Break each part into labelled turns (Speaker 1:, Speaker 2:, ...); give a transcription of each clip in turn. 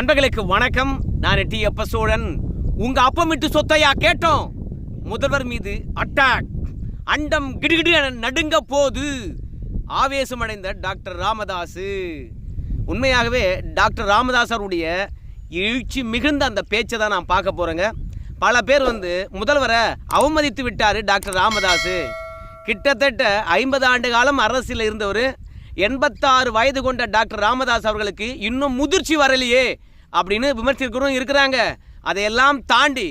Speaker 1: நண்பர்களுக்கு வணக்கம். நான் டி. அப்ப சோழன். உங்க அப்பமிட்டு சொத்தையா கேட்டோம். முதல்வர் மீது அட்டாக் அண்டம் கிடுகிடு என நடுங்க போது. ஆவேசமடைந்த டாக்டர் ராமதாஸ் உண்மையாகவே டாக்டர் ராமதாஸ் அவருடைய எழுச்சி மிகுந்த அந்த பேச்சை தான் நான் பார்க்க போறேங்க. பல பேர் வந்து முதல்வரை அவமதித்து விட்டார் டாக்டர் ராமதாஸ் கிட்டத்தட்ட ஐம்பது ஆண்டு காலம் அரசில் இருந்தவர். எண்பத்தாறு வயது கொண்ட டாக்டர் ராமதாஸ் அவர்களுக்கு இன்னும் முதிர்ச்சி வரலையே. அப்படின்னு விமர்சிக்கிறவரும் இருக்கிறாங்க. அதையெல்லாம் தாண்டி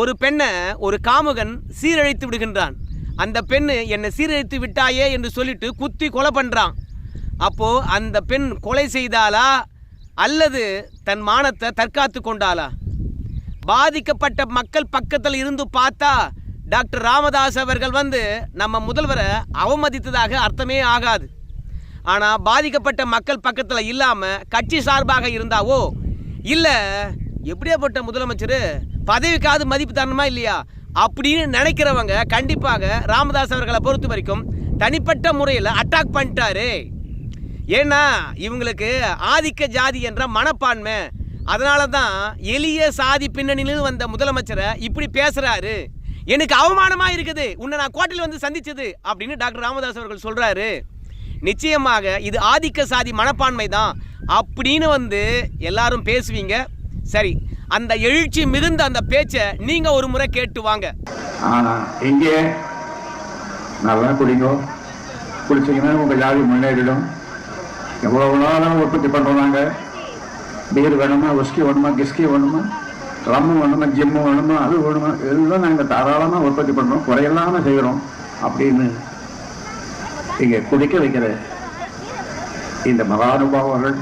Speaker 1: ஒரு பெண்ணை ஒரு காமுகன் சீரழித்து விடுகின்றான். அந்த பெண்ணு என்னை சீரழித்து விட்டாயே என்று சொல்லிட்டு குத்தி கொலை பண்ணுறான் அப்போது அந்த பெண் கொலை செய்தாலா அல்லது தன் மானத்தை தற்காத்து கொண்டாளா? பாதிக்கப்பட்ட மக்கள் பக்கத்தில் இருந்து பார்த்தா டாக்டர் ராமதாஸ் அவர்கள் வந்து நம்ம முதல்வரை அவமதித்ததாக அர்த்தமே ஆகாது. ஆனால் பாதிக்கப்பட்ட மக்கள் பக்கத்தில் இல்லாமல் கட்சி சார்பாக இருந்தாவோ இல்லை எப்படியாப்பட்ட முதலமைச்சர் பதவிக்காவது மதிப்பு தரணுமா இல்லையா? அப்படின்னு நினைக்கிறவங்க கண்டிப்பாக ராமதாஸ் அவர்களை பொறுத்த வரைக்கும் தனிப்பட்ட முறையில் அட்டாக் பண்ணிட்டாரு. ஏன்னா இவங்களுக்கு ஆதிக்க ஜாதி என்ற மனப்பான்மை. அதனால தான் எளிய சாதி பின்னணியில் வந்த முதலமைச்சரை இப்படி பேசுகிறாரு எனக்கு அவமானமாக இருக்குது. உன்னை நான் கோட்டையில் வந்து சந்திச்சது அப்படின்னு டாக்டர் ராமதாஸ் அவர்கள் சொல்கிறாரு நிச்சயமாக இது ஆதிக்க சாதி மனப்பான்மை தான் அப்படின்னு வந்து எல்லாரும் பேசுவீங்க. சரி அந்த எழுச்சி மிகுந்த அந்த பேச்சை நீங்க ஒரு முறை கேட்டு வாங்க.
Speaker 2: இங்கே நல்லா குடிங்கோ குடிச்சிங்கன்னா உங்கள் ஜாதி முன்னேறிடும். எவ்வளோ நாளும் உற்பத்தி பண்ணுறாங்க பீர் வேணுமா உஸ்கி வேணுமா கிஸ்கி வேணுமா ரம்மு வேணுமா ஜிம்மு வேணுமா அது வேணுமா எல்லாம் நாங்கள் தாராளமாக உற்பத்தி பண்ணுறோம் குறையில்லாம செய்கிறோம் அப்படின்னு இங்கே குதிக்க வைக்கிற இந்த மகானுபாவர்கள்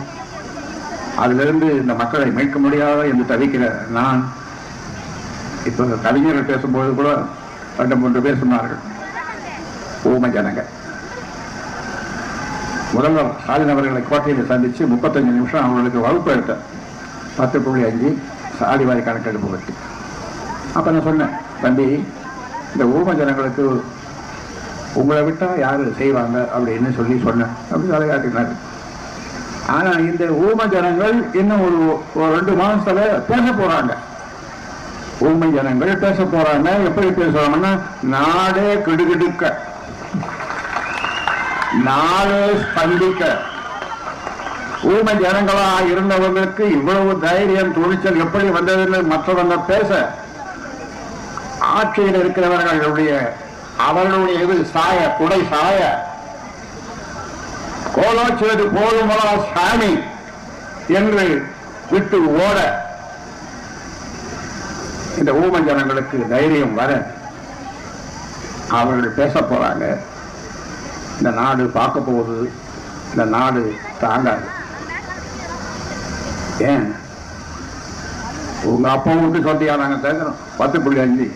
Speaker 2: அதிலிருந்து இந்த மக்களை மீட்க முடியாத என்று தவிக்கிற நான் இப்போ கவிஞர்கள் பேசும்போது கூட ரெண்டு மூன்று பேர் சொன்னார்கள். ஊமை ஜனங்க முதல்வர் ஸ்டாலின் அவர்களை கோட்டையில் சந்திச்சு முப்பத்தஞ்சு நிமிஷம் அவர்களுக்கு வகுப்பு எடுத்தேன். பத்து புள்ளி அஞ்சு சாதி வாரி கணக்கெடுப்பு பற்றி. அப்போ நான் சொன்னேன் தம்பி இந்த ஊம ஜனங்களுக்கு உங்களை விட்டா யாரு செய்வாங்க அப்படின்னு சொல்லி சொன்னேன். அப்படி அதை ஆனால் ஆனா இந்த ஊமை ஜனங்கள் இன்னும் ஒரு ஒரு ரெண்டு மாசத்துல பேச போறாங்க. ஊமை ஜனங்கள் பேச போறாங்க. எப்படி பேசுவாங்கன்னா நாடே கிடுகிடுக்க. நாடே ஸ்பந்திக்க. ஊமை ஜனங்களா இருந்தவங்களுக்கு இவ்வளவு தைரியம் துணிச்சல் எப்படி வந்ததுன்னு மற்றவங்க பேச ஆட்சியில் இருக்கிறவர்களுடைய அவர்களுடைய இது சாய குடை சாய. கோலோச்சுவது போதுமலா சாமி என்று விட்டு ஓட. இந்த ஊம ஜனங்களுக்கு தைரியம் வர அவர்கள் பேச போறாங்க. இந்த நாடு பார்க்க போகுது இந்த நாடு தாங்காது. ஏன்? உங்க அப்பா விட்டு சொல்லியா நாங்க கேட்கிறோம் பத்து புள்ளி அஞ்சு.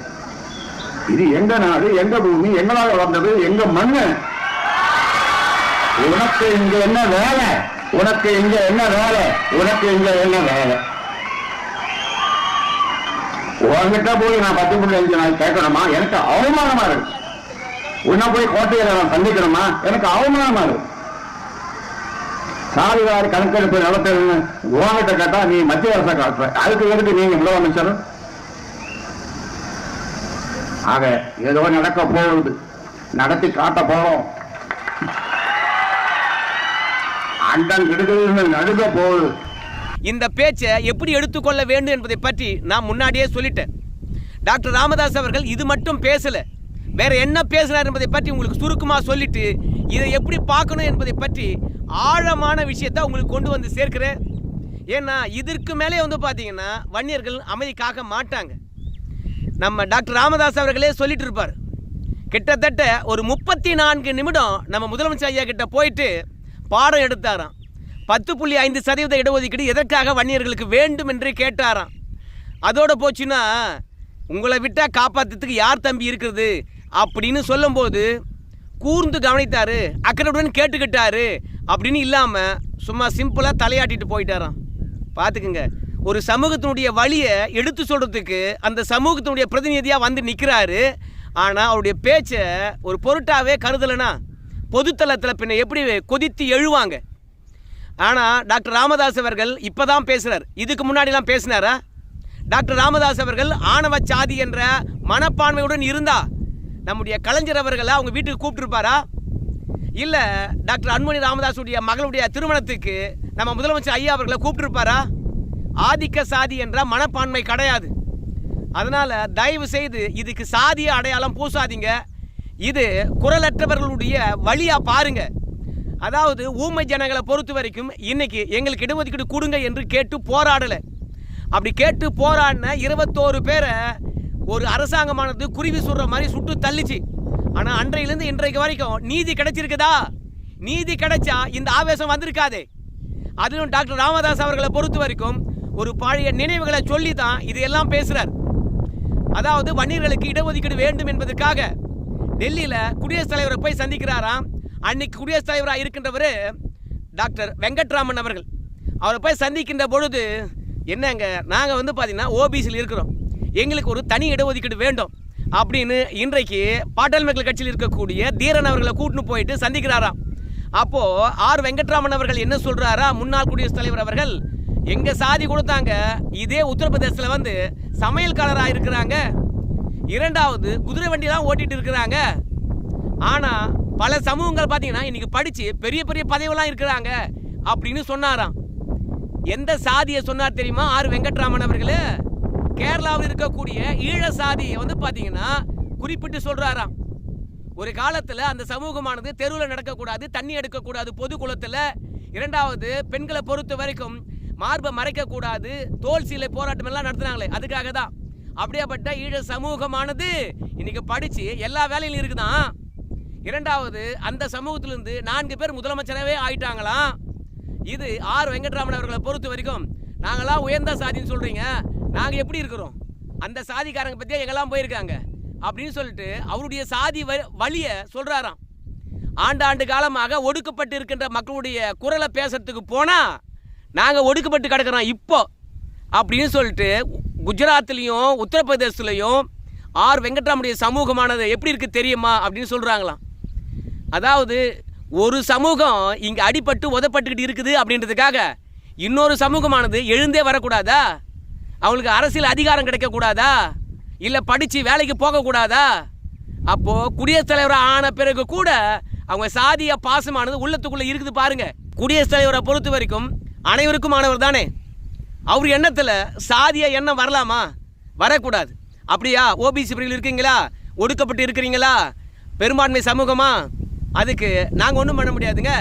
Speaker 2: இது எங்க நாடு எங்க பூமி எங்களால வந்தது எங்க மண்ணு? உனக்கு இங்க என்ன வேலை? உனக்கு இங்க என்ன வேலை? உனக்கு இங்க என்ன வேலை? உங்ககிட்ட போய் நான் பத்து புள்ளி அஞ்சு நாள் கேட்கணுமா? எனக்கு அவமானமா இருக்கு. உன்ன போய் கோட்டையில நான் சந்திக்கணுமா? எனக்கு அவமானமா இருக்கு. சாதிவாரி கணக்கெடுப்பு நடத்துறதுன்னு உங்ககிட்ட கேட்டா நீ மத்திய அரசை காட்டுற அதுக்கு எதுக்கு நீங்க முதலமைச்சரும் ஆக ஏதோ நடக்க போகுது. நடத்தி காட்ட போறோம். அண்டன் கிடுகிறது நடுக்க போகுது.
Speaker 1: இந்த பேச்சை எப்படி எடுத்துக்கொள்ள வேண்டும் என்பதை பற்றி நான் முன்னாடியே சொல்லிட்டேன். டாக்டர் ராமதாஸ் அவர்கள் இது மட்டும் பேசல. வேற என்ன பேசுறார் என்பதை பற்றி உங்களுக்கு சுருக்கமாக சொல்லிட்டு இதை எப்படி பார்க்கணும் என்பதை பற்றி ஆழமான விஷயத்தை உங்களுக்கு கொண்டு வந்து சேர்க்கிறேன். ஏன்னா இதற்கு மேலே வந்து பார்த்தீங்கன்னா வன்னியர்கள் அமைதி காக்க மாட்டாங்க. நம்ம டாக்டர் ராமதாஸ் அவர்களே சொல்லிட்டு இருப்பார் கிட்டத்தட்ட ஒரு முப்பத்தி நான்கு நிமிடம் நம்ம முதலமைச்சர் ஐயா கிட்ட போயிட்டு பாடம் எடுத்தாராம். பத்து புள்ளி ஐந்து சதவீத இடஒதுக்கீடு எதற்காக வன்னியர்களுக்கு வேண்டும் என்று கேட்டாராம். அதோடு போச்சுன்னா உங்களை விட்டால் காப்பாற்றுறதுக்கு யார் தம்பி இருக்கிறது அப்படின்னு சொல்லும்போது கூர்ந்து கவனித்தாரு அக்கறையுடன் கேட்டுக்கிட்டாரு அப்படின்னு இல்லாமல் சும்மா சிம்பிளாக தலையாட்டிட்டு போயிட்டாராம். பார்த்துக்குங்க. ஒரு சமூகத்தினுடைய வழியை எடுத்து சொல்கிறதுக்கு அந்த சமூகத்தினுடைய பிரதிநிதியாக வந்து நிற்கிறாரு ஆனால் அவருடைய பேச்சை ஒரு பொருட்டாகவே கருதலைனா பொதுத்தளத்தில் பின்ன எப்படி கொதித்து எழுவாங்க? ஆனால் டாக்டர் ராமதாஸ் அவர்கள் இப்போ தான் பேசுகிறார் இதுக்கு முன்னாடிலாம் பேசினாரா? டாக்டர் ராமதாஸ் அவர்கள் ஆணவ சாதி என்ற மனப்பான்மையுடன் இருந்தா நம்முடைய கலைஞர் அவர்களை அவங்க வீட்டுக்கு கூப்பிட்டுருப்பாரா? இல்லை டாக்டர் அன்புமணி ராமதாஸுடைய மகளுடைய திருமணத்துக்கு நம்ம முதலமைச்சர் ஐயா அவர்களை கூப்பிட்டுருப்பாரா? ஆதிக்க சாதி என்ற மனப்பான்மை கிடையாது. அதனால் தயவு செய்து இதுக்கு சாதிய அடையாளம் பூசாதீங்க. இது குரலற்றவர்களுடைய வழியாக பாருங்க. அதாவது ஊமை ஜனங்களை பொறுத்த வரைக்கும் இன்னைக்கு எங்களுக்கு இடஒதுக்கீடு கொடுங்க என்று கேட்டு போராடலை. அப்படி கேட்டு போராடின இருபத்தோரு பேரை ஒரு அரசாங்கமானது குருவி சுடுற மாதிரி சுட்டு தள்ளிச்சு. ஆனால் அன்றையிலேருந்து இன்றைக்கு வரைக்கும் நீதி கிடைச்சிருக்குதா? நீதி கிடைச்சா இந்த ஆவேசம் வந்திருக்காதே. அதிலும் டாக்டர் ராமதாஸ் அவர்களை பொறுத்த வரைக்கும் ஒரு பழைய நினைவுகளை சொல்லி தான் இது எல்லாம் பேசுறார். அதாவது வன்னியர்களுக்கு இடஒதுக்கீடு வேண்டும் என்பதற்காக டெல்லியில் குடியரசுத் தலைவரை போய் சந்திக்கிறாராம். அன்னைக்கு குடியரசுத் தலைவராக இருக்கின்றவர் டாக்டர் வெங்கட்ராமன் அவர்கள். அவரை போய் சந்திக்கின்ற பொழுது என்னங்க நாங்கள் வந்து பார்த்திங்கன்னா ஓபிசியில் இருக்கிறோம். எங்களுக்கு ஒரு தனி இடஒதுக்கீடு வேண்டும் அப்படின்னு இன்றைக்கு பாட்டாள் மக்கள் கட்சியில் இருக்கக்கூடிய தீரன் அவர்களை கூட்டின்னு போயிட்டு சந்திக்கிறாராம். அப்போது ஆர் வெங்கட்ராமன் அவர்கள் என்ன சொல்கிறாரா முன்னாள் குடியரசுத் தலைவர் அவர்கள் எங்க சாதி கொடுத்தாங்க? இதே உத்தரப்பிரதேசத்துல வந்து சமையல்காரராக இருக்கிறாங்க. இரண்டாவது குதிரை வண்டி தான் ஓட்டிட்டு இருக்கிறாங்க. ஆனா பல சமூகங்கள் பார்த்தீங்கன்னா இன்னைக்கு படிச்சு பெரிய பெரிய பதவியெல்லாம் இருக்கிறாங்க அப்படின்னு சொன்னாராம். எந்த சாதியை சொன்னார் தெரியுமா? ஆர். வெங்கட்ராமன் அவர்களே. கேரளாவில் இருக்கக்கூடிய ஈழ சாதியை வந்து பார்த்தீங்கன்னா குறிப்பிட்டு சொல்கிறாராம் ஒரு காலத்தில் அந்த சமூகமானது தெருவில் நடக்கக்கூடாது தண்ணி எடுக்கக்கூடாது பொது குளத்தில் இரண்டாவது பெண்களை பொறுத்த வரைக்கும் மார்பை மறைக்கக்கூடாது தோல் சீலை போராட்டம் எல்லாம் நடத்துனாங்களே அதுக்காக தான் அப்படியாப்பட்ட ஈழ சமூகமானது இன்னைக்கு படித்து எல்லா வேலையிலும் இருக்குதான் இரண்டாவது அந்த சமூகத்திலிருந்து நான்கு பேர் முதலமைச்சராகவே ஆயிட்டாங்களாம் இது ஆர் வெங்கட்ராமன் அவர்களை பொறுத்த வரைக்கும் நாங்களாம் உயர்ந்த சாதின்னு சொல்கிறீங்க நாங்கள் எப்படி இருக்கிறோம்? அந்த சாதிக்காரங்க பற்றியே எங்கெல்லாம் போயிருக்காங்க? அப்படின்னு சொல்லிட்டு அவருடைய சாதி வ- வழியை சொல்கிறாராம் ஆண்டாண்டு காலமாக ஒடுக்கப்பட்டு இருக்கின்ற மக்களுடைய குரலை பேசுறதுக்கு போனால் நாங்கள் ஒடுக்கப்பட்டு கிடக்குறோம் இப்போ அப்படின்னு சொல்லிட்டு குஜராத்லேயும் உத்தரப்பிரதேசத்துலையும் ஆர் வெங்கட்ராமுடைய சமூகமானது எப்படி இருக்குது தெரியுமா அப்படின்னு சொல்கிறாங்களாம் அதாவது ஒரு சமூகம் இங்கே அடிபட்டு உதப்பட்டுக்கிட்டு இருக்குது அப்படின்றதுக்காக இன்னொரு சமூகமானது எழுந்தே வரக்கூடாதா? அவங்களுக்கு அரசியல் அதிகாரம் கிடைக்கக்கூடாதா? இல்லை படித்து வேலைக்கு போகக்கூடாதா? அப்போது குடியரசுத் தலைவர் ஆன பிறகு கூட அவங்க சாதிய பாசமானது உள்ளத்துக்குள்ளே இருக்குது பாருங்கள் குடியரசுத் தலைவரை பொறுத்த வரைக்கும் அனைவருக்கும் ஆனவர் தானே? அவர் எண்ணத்தில் சாதிய எண்ணம் வரலாமா? வரக்கூடாது. அப்படியா? ஓபிசி பிரிவில் இருக்கீங்களா? ஒடுக்கப்பட்டு இருக்கிறீங்களா? பெரும்பான்மை சமூகமா? அதுக்கு நாங்கள் ஒன்றும் பண்ண முடியாதுங்க.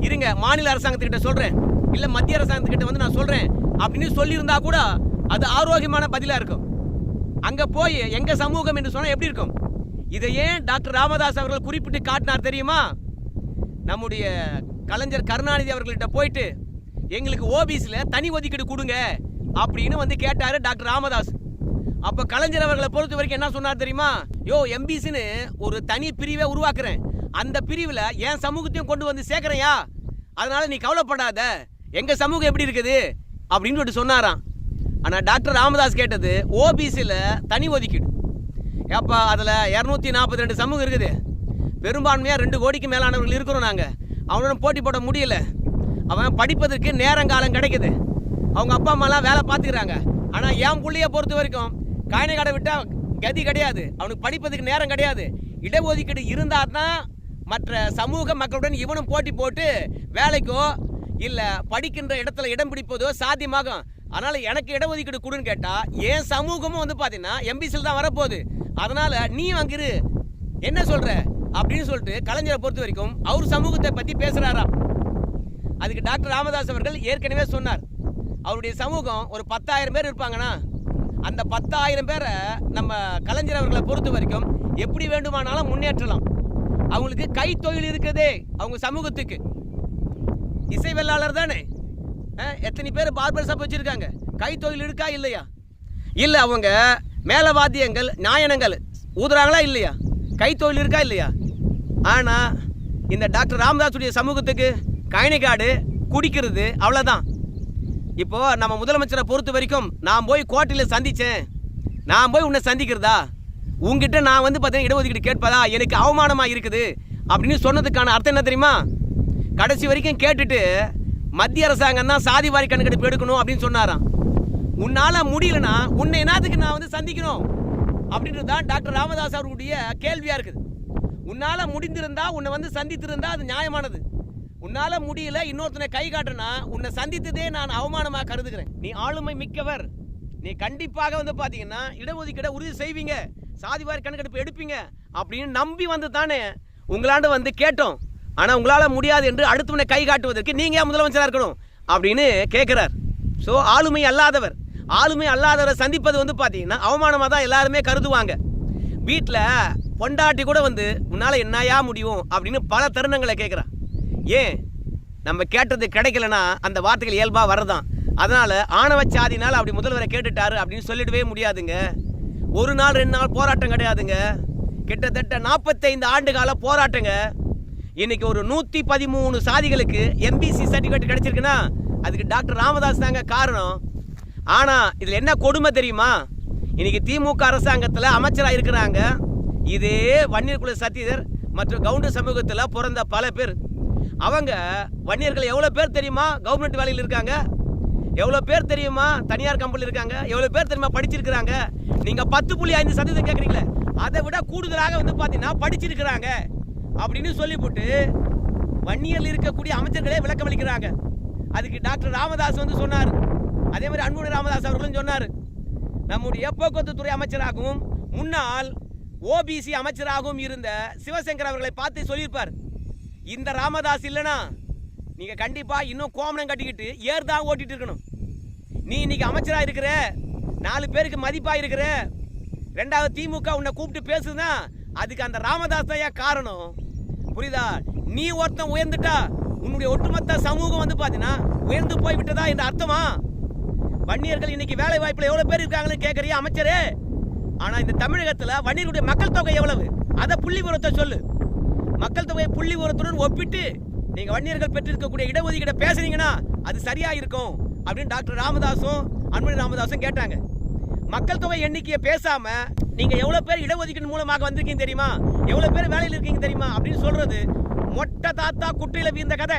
Speaker 1: இருங்க மாநில அரசாங்கத்துக்கிட்ட சொல்கிறேன் இல்லை மத்திய அரசாங்கத்துக்கிட்ட வந்து நான் சொல்கிறேன் அப்படின்னு சொல்லியிருந்தா கூட அது ஆரோக்கியமான பதிலாக இருக்கும். அங்கே போய் எங்கள் சமூகம் என்று சொன்னால் எப்படி இருக்கும்? இதை ஏன் டாக்டர் ராமதாஸ் அவர்கள் குறிப்பிட்டு காட்டினார் தெரியுமா? நம்முடைய கலைஞர் கருணாநிதி அவர்கள்ட்ட போயிட்டு எங்களுக்கு ஓபிசியில் தனி ஒதுக்கீடு கொடுங்க அப்படின்னு வந்து கேட்டார் டாக்டர் ராமதாஸ். அப்போ கலைஞர் அவர்களை பொறுத்த வரைக்கும் என்ன சொன்னார் தெரியுமா? யோ எம்பிசின்னு ஒரு தனி பிரிவை உருவாக்குறேன். அந்த பிரிவில் என் சமூகத்தையும் கொண்டு வந்து சேர்க்குறையா அதனால் நீ கவலைப்படாத. எங்கள் சமூகம் எப்படி இருக்குது? அப்படின்னு சொல்லிட்டு சொன்னாராம். ஆனால் டாக்டர் ராமதாஸ் கேட்டது ஓபிசியில் தனி ஒதுக்கீடு. ஏப்பா அதில் இரநூத்தி நாற்பத்தி ரெண்டு சமூகம் இருக்குது. பெரும்பான்மையாக ரெண்டு கோடிக்கு மேலானவர்கள் இருக்கிறோம் நாங்கள் அவனோட போட்டி போட முடியலை. அவன் படிப்பதற்கு நேரங்காலம் கிடைக்குது. அவங்க அப்பா அம்மாலாம் வேலை பார்த்துக்கிறாங்க. ஆனால் என் புள்ளைய பொறுத்த வரைக்கும் காயினை கடை விட்டால் கதி கிடையாது. அவனுக்கு படிப்பதற்கு நேரம் கிடையாது. இடஒதுக்கீடு இருந்தால் தான் மற்ற சமூக மக்களுடன் இவனும் போட்டி போட்டு வேலைக்கோ இல்லை படிக்கின்ற இடத்துல இடம் பிடிப்பதோ சாத்தியமாகும். அதனால் எனக்கு இடஒதுக்கீடு கொடுன்னு கேட்டால் என் சமூகமும் வந்து பார்த்தீங்கன்னா எம்பிசியில் தான் வரப்போகுது. அதனால் நீ அங்கிரு. என்ன சொல்கிற அப்படின்னு சொல்லிட்டு கலைஞரை பொறுத்த வரைக்கும் அவர் சமூகத்தை பற்றி பேசுகிறாராம் அதுக்கு டாக்டர் ராமதாஸ் அவர்கள் ஏற்கனவே சொன்னார். அவருடைய சமூகம் ஒரு பத்தாயிரம் பேர் இருப்பாங்கன்னா அந்த பத்தாயிரம் பேரை நம்ம கலைஞர் அவர்களை பொறுத்த வரைக்கும் எப்படி வேண்டுமானாலும் முன்னேற்றலாம். அவங்களுக்கு கைத்தொழில் இருக்குதே அவங்க சமூகத்துக்கு. இசை வெள்ளாளர் தானே? எத்தனை பேர் பார்பர் ஷாப் வச்சுருக்காங்க? கைத்தொழில் இருக்கா இல்லையா? இல்லை அவங்க மேலவாத்தியங்கள் நாயனங்கள் ஊதுறாங்களா இல்லையா? கைத்தொழில் இருக்கா இல்லையா? ஆனால் இந்த டாக்டர் ராமதாஸுடைய சமூகத்துக்கு கயனிக்காடு குடிக்கிறது அவ்வளோதான் இப்போ நம்ம முதலமைச்சரை பொறுத்த வரைக்கும் நான் போய் கோட்டையில் சந்தித்தேன் நான் போய் உன்னை சந்திக்கிறதா? உங்ககிட்ட நான் வந்து பார்த்தீங்கன்னா இடஒதுக்கீடு கேட்பதா? எனக்கு அவமானமாக இருக்குது? அப்படின்னு சொன்னதுக்கான அர்த்தம் என்ன தெரியுமா? கடைசி வரைக்கும் கேட்டுட்டு மத்திய அரசாங்கம் தான் சாதி வாரி கணக்கெடுப்பு எடுக்கணும் அப்படின்னு சொன்னாராம். உன்னால் முடியலனா உன்னை என்னத்துக்கு நான் வந்து சந்திக்கணும்? அப்படின்றது தான் டாக்டர் ராமதாஸ் அவர்களுடைய கேள்வியாக இருக்குது. உன்னால் முடிந்திருந்தா உன்னை வந்து சந்தித்திருந்தா அது நியாயமானது. உன்னால முடியல இன்னொருத்தனை கை காட்டுனா உன்னை சந்தித்ததே நான் அவமானமா கருதுகிறேன். நீ ஆளுமை மிக்கவர். நீ கண்டிப்பாக வந்து பாத்தீங்கன்னா இடஒதுக்கீட உறுதி செய்வீங்க. சாதிவாரி கணக்கெடுப்பு எடுப்பீங்க அப்படின்னு நம்பி வந்து தானே உங்களாண்டு வந்து கேட்டோம். ஆனால் உங்களால் முடியாது என்று அடுத்தவனை கை காட்டுவதற்கு நீங்க முதலமைச்சராக இருக்கணும்? அப்படின்னு கேட்குறார் ஸோ ஆளுமை அல்லாதவர். ஆளுமை அல்லாதவரை சந்திப்பது வந்து பார்த்தீங்கன்னா அவமானமாக தான் எல்லாருமே கருதுவாங்க. வீட்டில் பொண்டாட்டி கூட வந்து உன்னால் என்னையா முடியும்? அப்படின்னு பல தருணங்களை கேட்குறா ஏன்? நம்ம கேட்டது கிடைக்கலனா அந்த வார்த்தைகள் இயல்பாக வரதான் அதனால் ஆணவ சாதினால் அப்படி முதல்வரை கேட்டுட்டாரு அப்படின்னு சொல்லிடவே முடியாதுங்க. ஒரு நாள் ரெண்டு நாள் போராட்டம் கிடையாதுங்க. கிட்டத்தட்ட நாற்பத்தைந்து ஆண்டு கால போராட்டங்க. இன்னைக்கு ஒரு நூற்றி பதிமூணு சாதிகளுக்கு எம்பிசி சர்டிஃபிகேட் கிடைச்சிருக்குன்னா அதுக்கு டாக்டர் ராமதாஸ் தாங்க காரணம். ஆனால் இதில் என்ன கொடுமை தெரியுமா? இன்னைக்கு திமுக அரசாங்கத்தில் அமைச்சராக இருக்கிறாங்க. இதே வன்னியர் குல சத்தியதர் மற்றும் கவுண்டு சமூகத்தில் பிறந்த பல பேர். அவங்க வன்னியர்கள் எவ்வளோ பேர் தெரியுமா? கவர்மெண்ட் வேலையில் இருக்காங்க. எவ்வளோ பேர் தெரியுமா? தனியார் கம்பெனியில் இருக்காங்க. எவ்வளோ பேர் தெரியுமா? படிச்சிருக்கிறாங்க. நீங்கள் பத்து புள்ளி ஐந்து சதவீதம் கேட்குறீங்களே அதை விட கூடுதலாக வந்து பார்த்தீங்கன்னா படிச்சிருக்கிறாங்க. அப்படின்னு சொல்லிவிட்டு வன்னியரில் இருக்கக்கூடிய அமைச்சர்களே விளக்கம் அளிக்கிறாங்க அதுக்கு டாக்டர் ராமதாஸ் வந்து சொன்னார். அதே மாதிரி அன்புமணி ராமதாஸ் அவர்களும் சொன்னார். நம்முடைய போக்குவரத்து துறை அமைச்சராகவும் முன்னாள் ஓபிசி அமைச்சராகவும் இருந்த சிவசங்கர் அவர்களை பார்த்து சொல்லியிருப்பார். இந்த ராமதாஸ் இல்லைனா நீங்கள் கண்டிப்பாக இன்னும் கோமணம் கட்டிக்கிட்டு ஏர் தான் இருக்கணும். நீ இன்னைக்கு அமைச்சராக இருக்கிற நாலு பேருக்கு மதிப்பாக இருக்கிற ரெண்டாவது திமுக உன்னை கூப்பிட்டு பேசுதுன்னா அதுக்கு அந்த ராமதாஸ் தான் ஏன் காரணம்? புரியுதா? நீ ஒருத்தன் உயர்ந்துட்டா உன்னுடைய ஒட்டுமொத்த சமூகம் வந்து பார்த்தீங்கன்னா உயர்ந்து போய் விட்டதா என்ற அர்த்தமா? வன்னியர்கள் இன்னைக்கு வேலை வாய்ப்பில் எவ்வளோ பேர் இருக்காங்கன்னு கேட்குறியா அமைச்சரே. ஆனால் இந்த தமிழகத்தில் வன்னியர்களுடைய மக்கள் தொகை எவ்வளவு? அதை புள்ளி சொல்லு. மக்கள் தொகை புள்ளி உரத்துடன் ஒப்பிட்டு நீங்க வன்னியர்கள் பெற்றிருக்கக்கூடிய இடஒதுக்கீடை பேசுனீங்கன்னா அது சரியா இருக்கும் அப்படின்னு டாக்டர் ராமதாஸும் அன்புமணி ராமதாஸும் கேட்டாங்க. மக்கள் தொகை எண்ணிக்கையை பேசாம நீங்க எவ்வளவு பேர் இடஒதுக்கீடு மூலமாக வந்திருக்கீங்க தெரியுமா? எவ்வளவு பேர் வேலையில் இருக்கீங்க தெரியுமா? அப்படின்னு சொல்றது மொட்டை தாத்தா குட்டையில வீந்த கதை.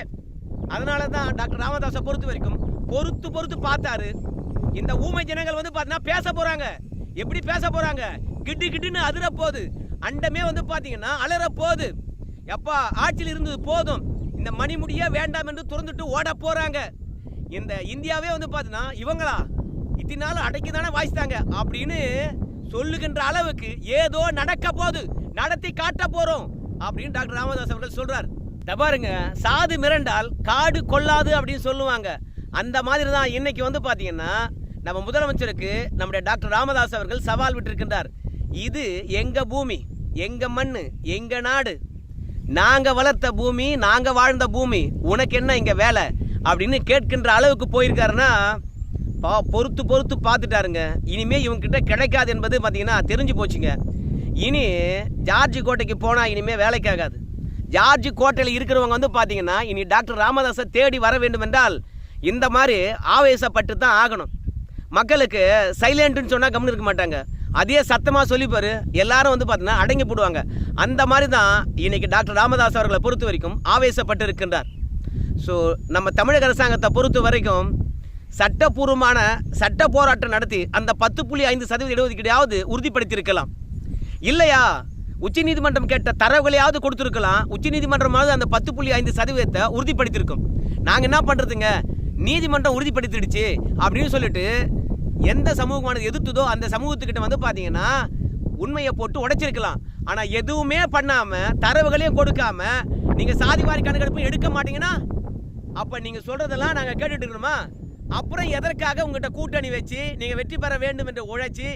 Speaker 1: அதனால தான் டாக்டர் ராமதாஸை பொறுத்த வரைக்கும் பொறுத்து பொறுத்து பார்த்தாரு. இந்த ஊமை ஜனங்கள் வந்து பார்த்தீங்கன்னா பேச போறாங்க. எப்படி பேச போறாங்க? கிட்டு கிட்டுன்னு அதிர போகுது அண்டமே வந்து பார்த்தீங்கன்னா அலற போகுது எப்பா ஆட்சியில் இருந்தது போதும். இந்த மணிமுடியே வேண்டாம் என்று துறந்துட்டு ஓட போகிறாங்க இந்த இந்தியாவே வந்து பார்த்தீங்கன்னா இவங்களா? இத்தனை நாள் அடக்கி தானே வாசித்தாங்க அப்படின்னு சொல்லுகின்ற அளவுக்கு ஏதோ நடக்க போகுது. நடத்தி காட்ட போகிறோம் அப்படின்னு டாக்டர் ராமதாஸ் அவர்கள் சொல்கிறார் இத பாருங்க சாது மிரண்டால் காடு கொள்ளாது அப்படின்னு சொல்லுவாங்க. அந்த மாதிரி தான் இன்னைக்கு வந்து பார்த்தீங்கன்னா நம்ம முதலமைச்சருக்கு நம்முடைய டாக்டர் ராமதாஸ் அவர்கள் சவால் விட்டிருக்கின்றார். இது எங்கள் பூமி எங்கள் மண் எங்கள் நாடு? நாங்கள் வளர்த்த பூமி நாங்கள் வாழ்ந்த பூமி உனக்கு என்ன இங்கே வேலை? அப்படின்னு கேட்கின்ற அளவுக்கு போயிருக்காருன்னா பா பொறுத்து பொறுத்து பார்த்துட்டாருங்க. இனிமே இவங்ககிட்ட கிடைக்காது என்பது பார்த்திங்கன்னா தெரிஞ்சு போச்சுங்க. இனி ஜார்ஜி கோட்டைக்கு போனால் இனிமேல் வேலைக்காகாது ஜார்ஜ் கோட்டையில் இருக்கிறவங்க வந்து பார்த்தீங்கன்னா இனி டாக்டர் ராமதாஸை தேடி வர வேண்டும் என்றால் இந்த மாதிரி ஆவேசப்பட்டு தான் ஆகணும். மக்களுக்கு சைலண்ட்டுன்னு சொன்னால் கம்னு இருக்க மாட்டாங்க. அதே சத்தமாக சொல்லிப்பாரு எல்லாரும் வந்து பார்த்தீங்கன்னா அடங்கி போடுவாங்க. அந்த மாதிரி தான் இன்னைக்கு டாக்டர் ராமதாஸ் அவர்களை பொறுத்த வரைக்கும் ஆவேசப்பட்டு இருக்கின்றார் ஸோ நம்ம தமிழக அரசாங்கத்தை பொறுத்த வரைக்கும் சட்டப்பூர்வமான சட்ட போராட்டம் நடத்தி அந்த பத்து புள்ளி ஐந்து சதவீத இடஒதுக்கீடையாவது உறுதிப்படுத்தியிருக்கலாம். இல்லையா? உச்சநீதிமன்றம் கேட்ட தரவுகளையாவது கொடுத்துருக்கலாம். உச்சநீதிமன்றமாவது அந்த பத்து புள்ளி ஐந்து சதவீதத்தை உறுதிப்படுத்தியிருக்கும். நாங்கள் என்ன பண்ணுறதுங்க நீதிமன்றம் உறுதிப்படுத்திடுச்சு அப்படின்னு சொல்லிட்டு எந்த சமூகமானது எதிர்த்துதோ அந்த சமூகத்துக்கிட்ட வந்து பார்த்தீங்கன்னா உண்மையை போட்டு உடைச்சிருக்கலாம். ஆனால் எதுவுமே பண்ணாமல் தரவுகளையும் கொடுக்காம நீங்கள் சாதிவாரி கணக்கெடுப்பு எடுக்க மாட்டீங்கன்னா அப்போ நீங்கள் சொல்கிறதெல்லாம் நாங்கள் கேட்டுட்டு இருக்கணுமா? அப்புறம் எதற்காக உங்கள்கிட்ட கூட்டணி வச்சு நீங்கள் வெற்றி பெற வேண்டும் என்று உழைச்சி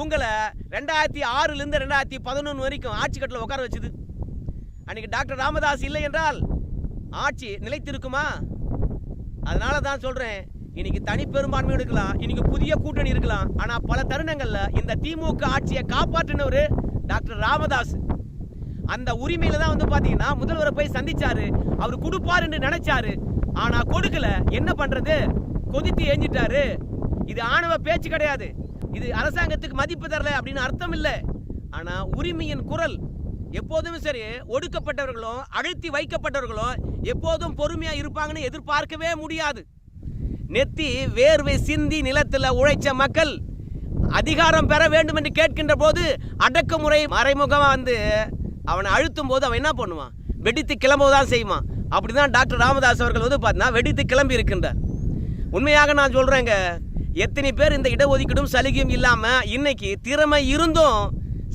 Speaker 1: உங்களை ரெண்டாயிரத்தி ஆறுலேருந்து ரெண்டாயிரத்தி பதினொன்று வரைக்கும் ஆட்சி கட்டில் உட்கார வச்சுது? அன்றைக்கி டாக்டர் ராமதாஸ் இல்லை என்றால் ஆட்சி நிலைத்திருக்குமா? அதனால தான் சொல்கிறேன் இன்னைக்கு தனி பெரும்பான்மை எடுக்கலாம் இன்னைக்கு புதிய கூட்டணி இருக்கலாம். ஆனால் பல தருணங்கள்ல இந்த திமுக ஆட்சியை காப்பாற்றினவர் டாக்டர் ராமதாஸ். அந்த உரிமையில தான் வந்து பாத்தீங்கன்னா முதல்வரை போய் சந்திச்சாரு. அவர் கொடுப்பாருன்னு நினைச்சாரு. ஆனா கொடுக்கல. என்ன பண்றது? கொதித்து ஏஞ்சிட்டாரு இது ஆணவ பேச்சு கிடையாது. இது அரசாங்கத்துக்கு மதிப்பு தரல அப்படின்னு அர்த்தம் இல்லை. ஆனா உரிமையின் குரல். எப்போதும் சரி ஒடுக்கப்பட்டவர்களும் அழுத்தி வைக்கப்பட்டவர்களும் எப்போதும் பொறுமையா இருப்பாங்கன்னு எதிர்பார்க்கவே முடியாது. நெத்தி வேர்வை சிந்தி நிலத்தில் உழைச்ச மக்கள் அதிகாரம் பெற வேண்டும் என்று கேட்கின்ற போது அடக்குமுறை மறைமுகமாக வந்து அவனை அழுத்தும் போது அவன் என்ன பண்ணுவான்? வெடித்து கிளம்பதான் செய்வான். அப்படிதான் டாக்டர் ராமதாஸ் அவர்கள் வந்து பார்த்தீங்கன்னா வெடித்து கிளம்பி இருக்கின்றார். உண்மையாக நான் சொல்கிறேங்க எத்தனை பேர் இந்த இடஒதுக்கீடும் சலுகையும் இல்லாமல் இன்னைக்கு திறமை இருந்தும்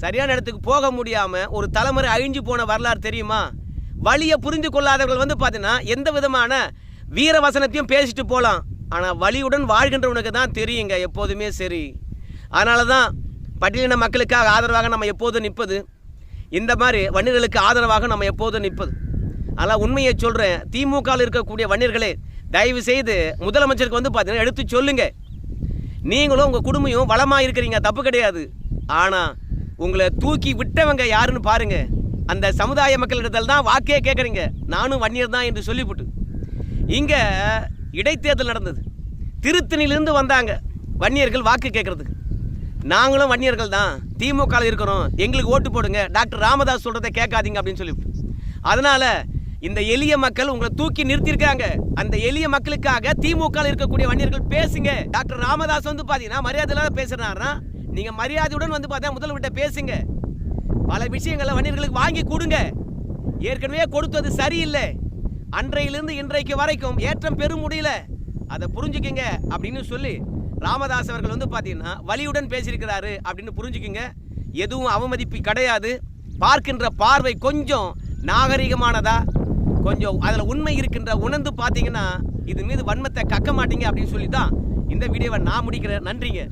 Speaker 1: சரியான இடத்துக்கு போக முடியாமல் ஒரு தலைமுறை அழிஞ்சு போன வரலாறு தெரியுமா? வழியை புரிந்து கொள்ளாதவர்கள் வந்து பார்த்தீங்கன்னா எந்த விதமான வீர வசனத்தையும் பேசிட்டு போகலாம். ஆனால் வழியுடன் வாழ்கின்றவனுக்கு தான் தெரியுங்க எப்போதுமே சரி. அதனால தான் பட்டியலின மக்களுக்காக ஆதரவாக நம்ம எப்போதும் நிற்பது. இந்த மாதிரி வன்னியர்களுக்கு ஆதரவாக நம்ம எப்போதும் நிற்பது. ஆனால் உண்மையை சொல்கிறேன் திமுகவில் இருக்கக்கூடிய வன்னியர்களே தயவு செய்து முதலமைச்சருக்கு வந்து பார்த்தீங்கன்னா எடுத்து சொல்லுங்க. நீங்களும் உங்கள் குடும்பமும் வளமாக இருக்கிறீங்க தப்பு கிடையாது. ஆனால் உங்களை தூக்கி விட்டவங்க யாருன்னு பாருங்கள் அந்த சமுதாய மக்களிடத்தில் தான் வாக்கே கேட்குறீங்க நானும் வன்னியர் தான் என்று சொல்லிவிட்டு. இங்கே இடைத்தேர்தல் நடந்தது. திருத்தணியிலிருந்து வந்தாங்க. வன்னியர்கள் வாக்கு கேட்குறதுக்கு. நாங்களும் வன்னியர்கள் தான். திமுக இருக்கிறோம். எங்களுக்கு ஓட்டு போடுங்க. டாக்டர் ராமதாஸ் சொல்கிறத கேட்காதீங்க அப்படின்னு சொல்லி. அதனால் இந்த எளிய மக்கள் உங்களை தூக்கி நிறுத்தியிருக்காங்க. அந்த எளிய மக்களுக்காக திமுக இருக்கக்கூடிய வன்னியர்கள் பேசுங்க. டாக்டர் ராமதாஸ் வந்து பார்த்தீங்கன்னா மரியாதை இல்லாத நீங்கள் மரியாதையுடன் வந்து பார்த்தா முதல்வர்கிட்ட பேசுங்க. பல விஷயங்களை வன்னியர்களுக்கு வாங்கி கொடுங்க. ஏற்கனவே கொடுத்தது சரியில்லை. அன்றையிலிருந்து இன்றைக்கு வரைக்கும் ஏற்றம் பெற முடியல. அதை புரிஞ்சுக்கிங்க அப்படின்னு சொல்லி ராமதாஸ் அவர்கள் வந்து பார்த்தீங்கன்னா வலியுடன் பேசியிருக்கிறாரு அப்படின்னு புரிஞ்சுக்கிங்க. எதுவும் அவமதிப்பு கிடையாது. பார்க்கின்ற பார்வை கொஞ்சம் நாகரிகமானதா? கொஞ்சம் அதில் உண்மை இருக்கின்ற உணர்ந்து பார்த்தீங்கன்னா இது மீது வன்மத்தை கக்க மாட்டீங்க அப்படின்னு சொல்லி தான் இந்த வீடியோவை நான் முடிக்கிறேன். நன்றிங்க.